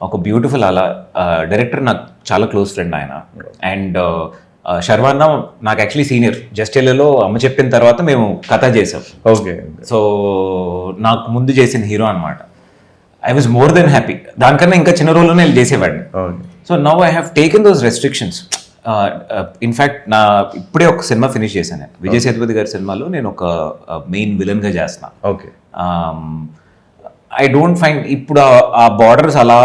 ఒక బ్యూటిఫుల్ అలా డైరెక్టర్ నాకు చాలా క్లోజ్ ఫ్రెండ్ ఆయన. అండ్ శర్వాన్న నాకు యాక్చువల్లీ సీనియర్ జస్ట్ ఎల్లలో అమ్మ చెప్పిన తర్వాత మేము కథ చేసాం ఓకే సో నాకు ముందు చేసిన హీరో అనమాట I was more than happy దానికన్నా ఇంకా చిన్న రోల్లోనే వెళ్ళి చేసేవాడిని. Okay. So now I have taken those restrictions in fact నా ఇప్పుడే ఒక సినిమా ఫినిష్ చేశాను. నేను విజయ్ సేతుపతి గారి సినిమాలో నేను ఒక మెయిన్ విలన్గా చేస్తున్నా. ఓకే. ఐ డోంట్ ఫైండ్ ఇప్పుడు ఆ- బార్డర్స్ అలా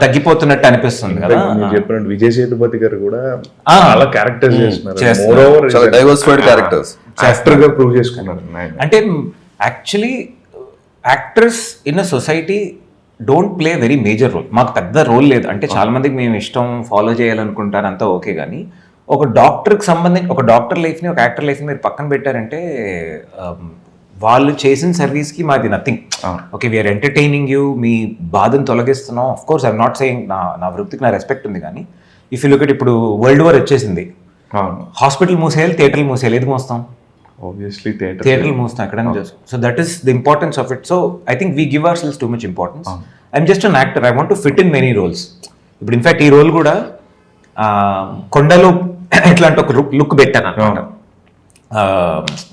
తగ్గిపోతున్నట్టు అనిపిస్తుంది కదా. మీరు చెప్పినట్టు విజయ్ సేతుపతి గారు కూడా. చాలా క్యారెక్టర్స్ చేస్తున్నారు. చేస్తున్నారు. మోర్ ఓవర్ చాలా డైవర్సిఫైడ్ క్యారెక్టర్స్ యాక్టర్గా ప్రూవ్ చేసుకున్నారు. అంటే actually actors in a society don't play very major role మాకు పెద్ద రోల్ లేదు. అంటే చాలా మందికి మేము ఇష్టం ఫాలో చేయాలనుకుంటారు అంతా ఓకే కానీ ఒక డాక్టర్కి సంబంధించి ఒక డాక్టర్ లైఫ్ని ఒక యాక్టర్ లైఫ్ని మీరు పక్కన పెట్టారంటే వాళ్ళు చేసిన సర్వీస్కి మాది nothing okay we are entertaining you మీ బాధను తొలగిస్తున్నాం. Of course I'm not saying నా నా వృత్తికి నా రెస్పెక్ట్ ఉంది కానీ ఇఫ్ యూ లుక్ ఇప్పుడు వరల్డ్ వార్ వచ్చేసింది. హాస్పిటల్ మూసేయాలి థియేటర్లు మూసేయాలి ఏది మోస్తాం? ఆబ్వియస్లీ థియేటర్ థియేటర్లు మూస్తాం ఎక్కడైనా చేస్తాం. So that is the importance of it so I think we give our selves too much importance I'm just an actor I want to fit in many roles ఇప్పుడు ఇన్ఫాక్ట్ ఈ role కూడా కొండలో ఇట్లాంటి ఒక లుక్ లుక్ పెట్టాను అనమాట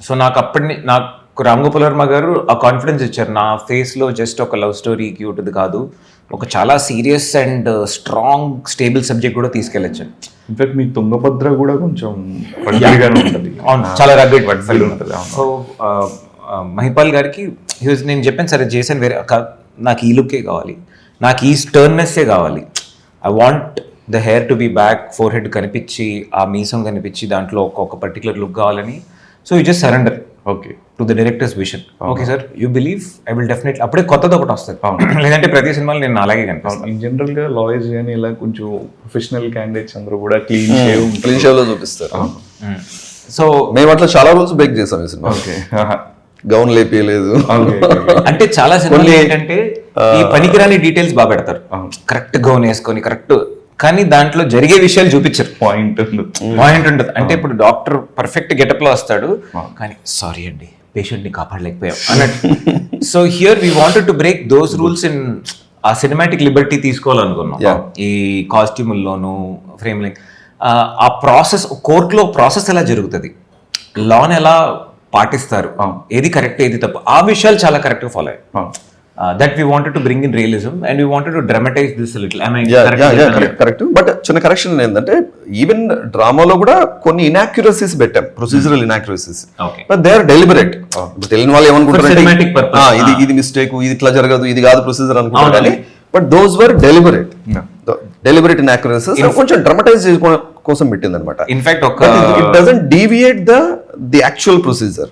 so నాకు అప్పటి నాకు రామ్ గోపాల్ వర్మ గారు ఆ కాన్ఫిడెన్స్ ఇచ్చారు. నా ఫేస్లో జస్ట్ ఒక లవ్ స్టోరీ క్యూట్ది కాదు. ఒక చాలా serious and strong stable subject కూడా తీసుకెళ్ళచ్చు ఇన్ఫాక్ట్ మీ తుంగభద్ర కూడా కొంచెం ఉంటది. చాలా రగ్గడ్ వర్డ్ feel ఉంటుంది, అవును. సో మహిపాల్ గారికి నేను చెప్పాను సరే చేశాను వేరే నాకు ఈ లుక్కే కావాలి. నాకు ఈ స్టర్న్నెస్సే కావాలి. I want the hair to be back forehead కనిపించి ఆ మీసం కనిపించి దాంట్లో ఒక ఒక పర్టికులర్ లుక్ కావాలని. So you just surrender okay to the director's vision okay sir you believe I will definitely అప్పుడే కొత్తది ఒకటి వస్తుంది. లేదంటే ప్రతి సినిమాలో నేను అలాగే కనిపిస్తాను ఇన్ జనరల్గా లాయర్స్ కానీ ఇలా కొంచెం ప్రొఫెషనల్ క్యాండిడేట్స్ అందరూ కూడా క్లీన్ షేవ్ క్లీన్ షేవ్లో చూపిస్తారు. సో మేము అట్లా చాలా రూల్స్ బ్రేక్ చేసాం ఈ సినిమా. Okay gown లేపియలేదు. అంటే చాలా సినిమాలు ఏంటంటే ఈ పనికిరాని డీటెయిల్స్ బాగా పెడతారు. కరెక్ట్ గౌన్ వేసుకొని కరెక్ట్ కానీ దాంట్లో జరిగే విషయాలు చూపించరు. పాయింట్ పాయింట్ ఉంటుంది అంటే ఇప్పుడు డాక్టర్ పర్ఫెక్ట్ గెటప్లో వస్తాడు. కానీ సారీ అండి. పేషెంట్ ని కాపాడలేకపోయాం. అన్నట్టు. So here we wanted to break those rules in a cinematic liberty తీసుకోవాలనుకున్నాం. ఈ కాస్ట్యూముల్లోను ఫ్రేమ్లింగ్ ఆ ప్రాసెస్ కోర్టులో ప్రాసెస్ ఎలా జరుగుతుంది? లాన్ ఎలా పాటిస్తారు? ఏది కరెక్ట్ ఏది తప్పు? ఆ విషయాలు చాలా కరెక్ట్గా ఫాలో అయ్యాయి. That we wanted to bring in realism and we wanted to dramatise this little correct correct but చిన్న కరెక్షన్ ఏంటంటే ఈవెన్ డ్రామాలో కూడా కొన్ని ఇనాక్యురసీస్ పెట్టాం procedural inaccuracies Okay. But they are deliberate తెలియని వాళ్ళు ఏమనుకుంటారు For cinematic purpose. ఇది ఇది మిస్టేక్ ఇది ఇట్లా జరగదు ఇది కాదు ప్రొసీజర్ అనుకుంటారు కానీ but those were deliberate deliberate inaccuracies కొంచెం డ్రమటైజ్ కోసం పెట్టింది అనమాట ఇన్ఫాక్ట్ ఒక it doesn't deviate the the actual procedure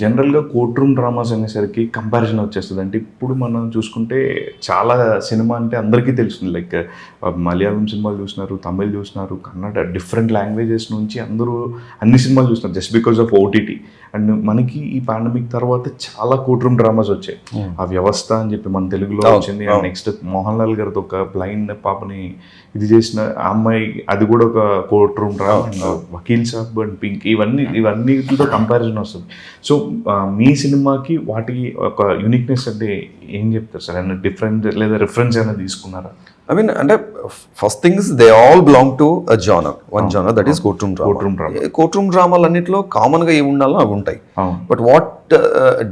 జనరల్గా కోర్ట్ రూమ్ డ్రామాస్ అనేసరికి కంపారిజన్ వచ్చేస్తుంది అంటే ఇప్పుడు మనం చూసుకుంటే చాలా సినిమా అంటే అందరికీ తెలుస్తుంది. లైక్ మలయాళం సినిమాలు చూసినారు తమిళ్ చూసినారు కన్నడ డిఫరెంట్ లాంగ్వేజెస్ నుంచి అందరూ అన్ని సినిమాలు చూస్తున్నారు. Just because of OTT and మనకి ఈ పాండమిక్ తర్వాత చాలా కోర్ట్ రూమ్ డ్రామాస్ వచ్చాయి ఆ వ్యవస్థ అని చెప్పి మన తెలుగులో వచ్చింది. అండ్ నెక్స్ట్ మోహన్ లాల్ గారితో ఒక బ్లైండ్ పాపని ఇది చేసిన ఆ అమ్మాయి అది కూడా ఒక courtroom drama Vakeel Saab and Pink ఇవన్నీ ఇవన్నీతో కంపారిజన్ వస్తుంది. సో మీ సినిమాకి వాటికి ఒక యూనిక్నెస్ అంటే ఏం చెప్తారు సార్? ఏమైనా డిఫరెంట్ లేదా రిఫరెన్స్ ఏమైనా తీసుకున్నారా? ఐ మీన్ అంటే first things they all belong to a genre one genre that is courtroom Courtroom drama courtroom డ్రామాలు అన్నింటిలో కామన్గా ఏమి ఉండాలో అవి ఉంటాయి. బట్ వాట్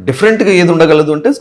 డిఫరెంట్గా ఏది ఉండగలదు అంటే